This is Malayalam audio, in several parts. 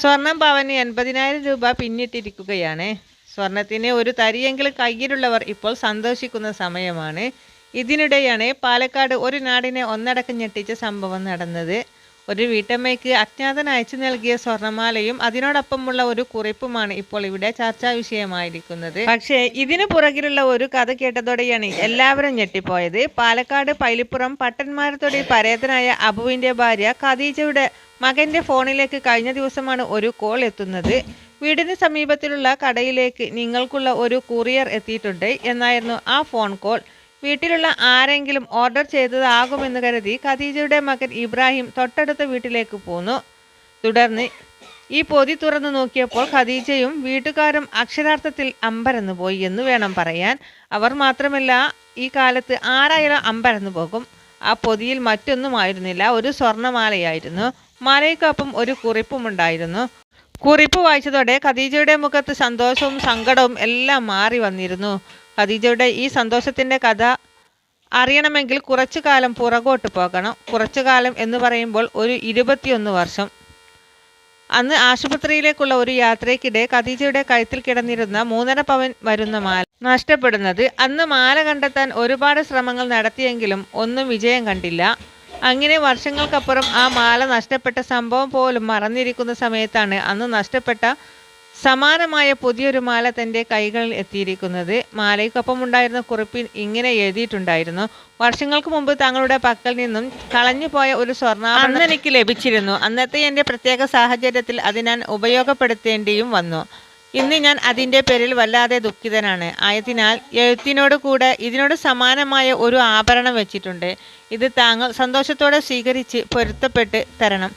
സ്വർണം പവന് എൺപതിനായിരം രൂപ പിന്നിട്ടിരിക്കുകയാണ്. സ്വർണത്തിന് ഒരു തരിയെങ്കിലും കയ്യിലുള്ളവർ ഇപ്പോൾ സന്തോഷിക്കുന്ന സമയമാണ്. ഇതിനിടെയാണ് പാലക്കാട് ഒരു നാടിനെ ഒന്നടക്കം ഞെട്ടിച്ച സംഭവം നടന്നത്. ഒരു വീട്ടമ്മയ്ക്ക് അജ്ഞാതൻ അയച്ചു നൽകിയ സ്വർണമാലയും അതിനോടൊപ്പമുള്ള ഒരു കുറിപ്പുമാണ് ഇപ്പോൾ ഇവിടെ ചർച്ചാ വിഷയമായിരിക്കുന്നത്. പക്ഷേ ഇതിനു പുറകിലുള്ള ഒരു കഥ കേട്ടതോടെയാണ് എല്ലാവരും ഞെട്ടിപ്പോയത്. പാലക്കാട് പൈലിപ്പുറം പട്ടന്മാരത്തോടെ പരേതനായ അബുവിന്റെ ഭാര്യ ഖദീജയുടെ മകന്റെ ഫോണിലേക്ക് കഴിഞ്ഞ ദിവസമാണ് ഒരു കോൾ എത്തുന്നത്. വീടിന് സമീപത്തിലുള്ള കടയിലേക്ക് നിങ്ങൾക്കുള്ള ഒരു കുറിയർ എത്തിയിട്ടുണ്ട്. എന്നായിരുന്നു ആ ഫോൺ കോൾ വീട്ടിലുള്ള ആരെങ്കിലും ഓർഡർ ചെയ്തതാകുമെന്ന് കരുതി ഖദീജയുടെ മകൻ ഇബ്രാഹിം തൊട്ടടുത്ത വീട്ടിലേക്ക് പോന്നു. തുടർന്ന് ഈ പൊതി തുറന്നു നോക്കിയപ്പോൾ ഖദീജയും വീട്ടുകാരും അക്ഷരാർത്ഥത്തിൽ അമ്പരന്നു പോയി എന്ന് വേണം പറയാൻ. അവർ മാത്രമല്ല ഈ കാലത്ത് ആരായാലും അമ്പരന്നു പോകും. ആ പൊതിയിൽ മറ്റൊന്നുമായിരുന്നില്ല ഒരു സ്വർണമാലയായിരുന്നു. മാലയ്ക്കൊപ്പം ഒരു കുറിപ്പും ഉണ്ടായിരുന്നു. കുറിപ്പ് വായിച്ചതോടെ ഖദീജയുടെ മുഖത്ത് സന്തോഷവും സങ്കടവും എല്ലാം മാറി വന്നിരുന്നു. ഖദീജയുടെ ഈ സന്തോഷത്തിന്റെ കഥ അറിയണമെങ്കിൽ കുറച്ചു കാലം പുറകോട്ട് പോകണം. കുറച്ചു കാലം എന്ന് പറയുമ്പോൾ ഒരു ഇരുപത്തിയൊന്ന് വർഷം. അന്ന് ആശുപത്രിയിലേക്കുള്ള ഒരു യാത്രയ്ക്കിടെ ഖദീജയുടെ കഴുത്തിൽ കിടന്നിരുന്ന മൂന്നര പവൻ വരുന്ന മാല നഷ്ടപ്പെടുന്നത്. അന്ന് മാല കണ്ടെത്താൻ ഒരുപാട് ശ്രമങ്ങൾ നടത്തിയെങ്കിലും ഒന്നും വിജയം കണ്ടില്ല. അങ്ങനെ വർഷങ്ങൾക്കപ്പുറം ആ മാല നഷ്ടപ്പെട്ട സംഭവം പോലും മറന്നിരിക്കുന്ന സമയത്താണ് അന്ന് നഷ്ടപ്പെട്ട സമാനമായ പുതിയൊരു മാല തന്റെ കൈകളിൽ എത്തിയിരിക്കുന്നത്. മാലയ്ക്കൊപ്പം ഉണ്ടായിരുന്ന കുറിപ്പിൽ ഇങ്ങനെ എഴുതിയിട്ടുണ്ടായിരുന്നു. വർഷങ്ങൾക്ക് മുമ്പ് തങ്ങളുടെ പക്കൽ നിന്നും കളഞ്ഞുപോയ ഒരു സ്വർണ അന്ന് എനിക്ക് ലഭിച്ചിരുന്നു. അന്നത്തെ എന്റെ പ്രത്യേക സാഹചര്യത്തിൽ അത് ഞാൻ ഉപയോഗപ്പെടുത്തേണ്ടിയും വന്നു. ഇന്ന് ഞാൻ അതിന്റെ പേരിൽ വല്ലാതെ ദുഃഖിതനാണ്. ആയതിനാൽ എഴുത്തിനോട് കൂടെ ഇതിനോട് സമാനമായ ഒരു ആഭരണം വെച്ചിട്ടുണ്ട്. ഇത് താങ്കൾ സന്തോഷത്തോടെ സ്വീകരിച്ച് പൊരുത്തപ്പെട്ട് തരണം.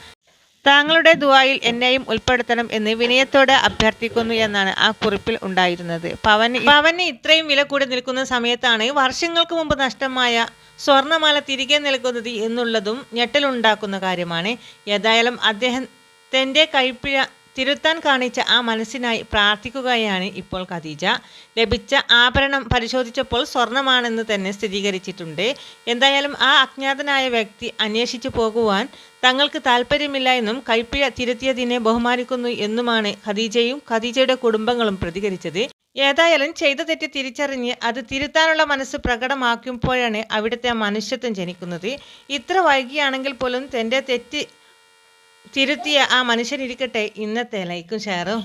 താങ്കളുടെ ദുആയിൽ എന്നെയും ഉൾപ്പെടുത്തണം എന്ന് വിനയത്തോടെ അഭ്യർത്ഥിക്കുന്നു എന്നാണ് ആ കുറിപ്പിൽ ഉണ്ടായിരുന്നത്. പവന് പവന് ഇത്രയും വില കൂടി നിൽക്കുന്ന സമയത്താണ് വർഷങ്ങൾക്ക് മുമ്പ് നഷ്ടമായ സ്വർണമാല തിരികെ നൽകുന്നത് എന്നുള്ളതും ഞെട്ടലുണ്ടാക്കുന്ന കാര്യമാണ്. ഏതായാലും അദ്ദേഹം തന്റെ കൈപ്പിഴ തിരുത്താൻ കാണിച്ച ആ മനസ്സിനായി പ്രാർത്ഥിക്കുകയാണ് ഇപ്പോൾ ഖദീജ. ലഭിച്ച ആഭരണം പരിശോധിച്ചപ്പോൾ സ്വർണമാണെന്ന് തന്നെ സ്ഥിരീകരിച്ചിട്ടുണ്ട്. എന്തായാലും ആ അജ്ഞാതനായ വ്യക്തി അന്വേഷിച്ചു പോകുവാൻ തങ്ങൾക്ക് താല്പര്യമില്ല എന്നും കൈപ്പിഴ തിരുത്തിയതിനെ ബഹുമാനിക്കുന്നു എന്നുമാണ് ഖദീജയും ഖദീജയുടെ കുടുംബങ്ങളും പ്രതികരിച്ചത്. ഏതായാലും ചെയ്ത തെറ്റ് തിരിച്ചറിഞ്ഞ് അത് തിരുത്താനുള്ള മനസ്സ് പ്രകടമാക്കുമ്പോഴാണ് അവിടുത്തെ മനുഷ്യത്വം ജനിക്കുന്നത്. ഇത്ര വൈകിയാണെങ്കിൽ പോലും തന്റെ തെറ്റ് തിരുത്തിയ ആ മനുഷ്യനിരിക്കട്ടെ ഇന്നത്തെ ലൈക്കും ഷെയറും.